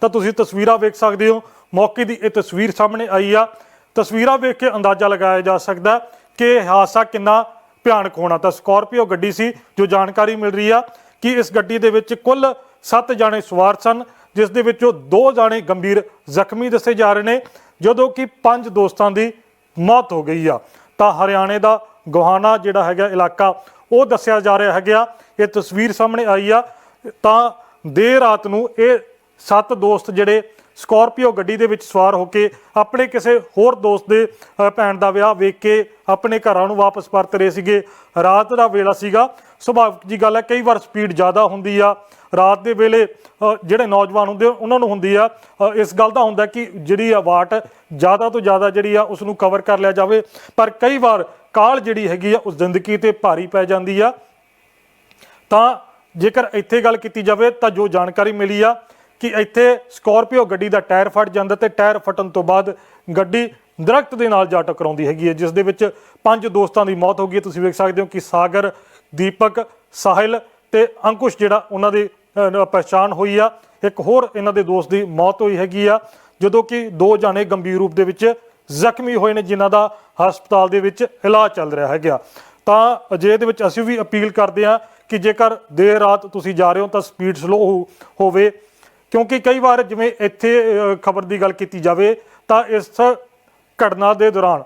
ਤਾਂ ਤੁਸੀਂ ਤਸਵੀਰਾਂ ਵੇਖ ਸਕਦੇ ਹੋ। ਮੌਕੇ ਦੀ ਇਹ ਤਸਵੀਰ ਸਾਹਮਣੇ ਆਈ ਆ। ਤਸਵੀਰਾਂ ਵੇਖ ਕੇ ਅੰਦਾਜ਼ਾ ਲਗਾਇਆ ਜਾ ਸਕਦਾ ਕਿ ਹਾਦਸਾ ਕਿੰਨਾ ਭਿਆਨਕ ਹੋਣਾ। ਤਾਂ ਸਕਾਰਪੀਓ ਗੱਡੀ ਸੀ, ਜੋ ਜਾਣਕਾਰੀ ਮਿਲ ਰਹੀ ਆ ਕਿ ਇਸ ਗੱਡੀ ਦੇ ਵਿੱਚ ਕੁੱਲ 7 ਜਾਣੇ ਸਵਾਰ ਸਨ, ਜਿਸ ਦੇ ਵਿੱਚੋਂ 2 ਜਾਣੇ ਗੰਭੀਰ ਜ਼ਖਮੀ ਦੱਸੇ ਜਾ ਰਹੇ ਨੇ, ਜਦੋਂ ਕਿ 5 ਦੋਸਤਾਂ ਦੀ ਮੌਤ ਹੋ ਗਈ ਆ। ਤਾਂ ਹਰਿਆਣੇ ਦਾ ਗੋਹਾਣਾ ਜਿਹੜਾ ਹੈਗਾ ਇਲਾਕਾ, ਉਹ ਦੱਸਿਆ ਜਾ ਰਿਹਾ ਹੈਗਾ। ਇਹ ਤਸਵੀਰ ਸਾਹਮਣੇ ਆਈ ਆ। ਤਾਂ ਦੇਰ ਰਾਤ ਨੂੰ ਇਹ ਸੱਤ ਦੋਸਤ ਜਿਹੜੇ ਸਕਾਰਪੀਓ ਗੱਡੀ ਦੇ ਵਿੱਚ ਸਵਾਰ ਹੋ ਕੇ ਆਪਣੇ ਕਿਸੇ ਹੋਰ ਦੋਸਤ ਦੇ ਭੈਣ ਦਾ ਵਿਆਹ ਵੇਖ ਕੇ ਆਪਣੇ ਘਰਾਂ ਨੂੰ ਵਾਪਸ ਪਰਤ ਰਹੇ ਸੀਗੇ। ਰਾਤ ਦਾ ਵੇਲਾ ਸੀਗਾ। ਸੁਭਾਵਿਕ ਜੀ ਗੱਲ ਹੈ, ਕਈ ਵਾਰ ਸਪੀਡ ਜ਼ਿਆਦਾ ਹੁੰਦੀ ਆ। ਰਾਤ ਦੇ ਵੇਲੇ ਜਿਹੜੇ ਨੌਜਵਾਨ ਹੁੰਦੇ ਉਹਨਾਂ ਨੂੰ ਹੁੰਦੀ ਆ ਇਸ ਗੱਲ ਦਾ ਹੁੰਦਾ ਕਿ ਜਿਹੜੀ ਆ ਵਾਟ ਜ਼ਿਆਦਾ ਤੋਂ ਜ਼ਿਆਦਾ ਜਿਹੜੀ ਆ ਉਸ ਨੂੰ ਕਵਰ ਕਰ ਲਿਆ ਜਾਵੇ। ਪਰ ਕਈ ਵਾਰ ਕਾਲ ਜਿਹੜੀ ਹੈਗੀ ਆ, ਉਸ ਜ਼ਿੰਦਗੀ ਤੇ ਭਾਰੀ ਪੈ ਜਾਂਦੀ ਆ। ਤਾਂ ਜੇਕਰ ਇੱਥੇ ਗੱਲ ਕੀਤੀ ਜਾਵੇ, ਤਾਂ ਜੋ ਜਾਣਕਾਰੀ ਮਿਲੀ ਆ ਕਿ ਇੱਥੇ ਸਕੋਰਪੀਓ ਗੱਡੀ ਦਾ ਟਾਇਰ ਫਟ ਜਾਂਦਾ ਤੇ ਟਾਇਰ ਫਟਣ ਤੋਂ ਬਾਅਦ ਗੱਡੀ ਦਰਖਤ ਦੇ ਨਾਲ ਜਾ ਟਕਰਾਉਂਦੀ ਹੈਗੀ ਹੈ ਜਿਸ ਦੇ ਵਿੱਚ ਪੰਜ ਦੋਸਤਾਂ ਦੀ ਮੌਤ ਹੋ ਗਈ ਹੈ। ਤੁਸੀਂ ਵੇਖ ਸਕਦੇ ਹੋ ਕਿ ਸਾਗਰ ਦੀਪਕ ਸਾਹਿਲ ਤੇ ਅੰਕੁਸ਼ ਜਿਹੜਾ ਉਹਨਾਂ ਦੀ ਅਹ, ਪਛਾਣ ਹੋਈ ਆ। ਇੱਕ ਹੋਰ ਇਹਨਾਂ ਦੇ ਦੋਸਤ ਦੀ ਮੌਤ ਹੋਈ ਹੈਗੀ ਆ ਜਦੋਂ ਕਿ ਦੋ ਜਾਣੇ ਗੰਭੀਰ ਰੂਪ ਦੇ ਵਿੱਚ ਜ਼ਖਮੀ ਹੋਏ ਨੇ ਜਿਨ੍ਹਾਂ ਦਾ ਹਸਪਤਾਲ ਦੇ ਵਿੱਚ ਇਲਾਜ ਚੱਲ ਰਿਹਾ ਹੈਗਾ। ਤਾਂ ਅਜੇ ਦੇ ਵਿੱਚ ਅਸੀਂ ਵੀ ਅਪੀਲ ਕਰਦੇ ਹਾਂ ਕਿ ਜੇਕਰ ਦੇਰ ਰਾਤ ਤੁਸੀਂ ਜਾ ਰਹੇ ਹੋ ਤਾਂ ਸਪੀਡ ਸਲੋ ਹੋਵੇ। ਕਿਉਂਕਿ ਕਈ ਵਾਰ ਜਿਵੇਂ ਇੱਥੇ ਖਬਰ ਦੀ ਗੱਲ ਕੀਤੀ ਜਾਵੇ ਤਾਂ ਇਸ ਘਟਨਾ ਦੇ ਦੌਰਾਨ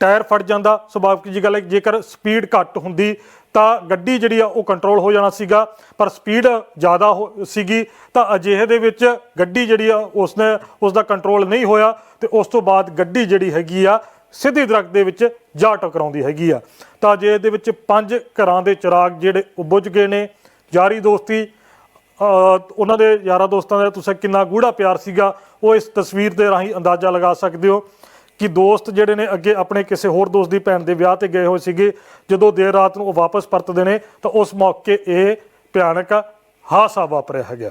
ਟਾਇਰ ਫਟ ਜਾਂਦਾ। ਸੁਭਾਵਿਕ ਜੀ ਗੱਲ ਹੈ ਜੇਕਰ ਸਪੀਡ ਘੱਟ ਹੁੰਦੀ ਤਾਂ ਗੱਡੀ ਜਿਹੜੀ ਆ ਉਹ ਕੰਟਰੋਲ ਹੋ ਜਾਣਾ ਸੀਗਾ, ਪਰ ਸਪੀਡ ਜ਼ਿਆਦਾ ਹੋ- ਸੀਗੀ ਤਾਂ ਅਜਿਹੇ ਦੇ ਵਿੱਚ ਗੱਡੀ ਜਿਹੜੀ ਆ ਉਸਨੇ ਉਸ ਦਾ ਕੰਟਰੋਲ ਨਹੀਂ ਹੋਇਆ ਤੇ ਉਸ ਤੋਂ ਬਾਅਦ ਗੱਡੀ ਜਿਹੜੀ ਹੈਗੀ ਆ ਸਿੱਧੀ ਦਰਖਤ ਦੇ ਵਿੱਚ ਜਾ ਟਕਰਾਉਂਦੀ ਹੈਗੀ ਆ। ਤਾਂ ਅਜਿਹੇ ਦੇ ਵਿੱਚ ਪੰਜ ਘਰਾਂ ਦੇ ਚਿਰਾਗ ਜਿਹੜੇ ਉਹ ਬੁਝ ਗਏ ਨੇ ਯਾਰੀ ਦੋਸਤੀ ਉਹਨਾਂ ਦੇ ਯਾਰਾਂ ਦੋਸਤਾਂ ਦਾ ਤੁਸੀਂ ਕਿੰਨਾ ਗੂੜਾ ਪਿਆਰ ਸੀਗਾ, ਉਹ ਇਸ ਤਸਵੀਰ ਦੇ ਰਾਹੀਂ ਅੰਦਾਜ਼ਾ ਲਗਾ ਸਕਦੇ ਹੋ ਕਿ ਦੋਸਤ ਜਿਹੜੇ ਨੇ ਅੱਗੇ ਆਪਣੇ ਕਿਸੇ ਹੋਰ ਦੋਸਤ ਦੀ ਭੈਣ ਦੇ ਵਿਆਹ ਤੇ ਗਏ ਹੋਏ ਸੀਗੇ, ਜਦੋਂ ਦੇਰ ਰਾਤ ਨੂੰ ਉਹ ਵਾਪਸ ਪਰਤਦੇ ਨੇ, ਤਾਂ ਉਸ ਮੌਕੇ ਇਹ ਭਿਆਨਕ ਹਾਦਸਾ ਵਾਪਰਿਆ ਹੈਗਾ।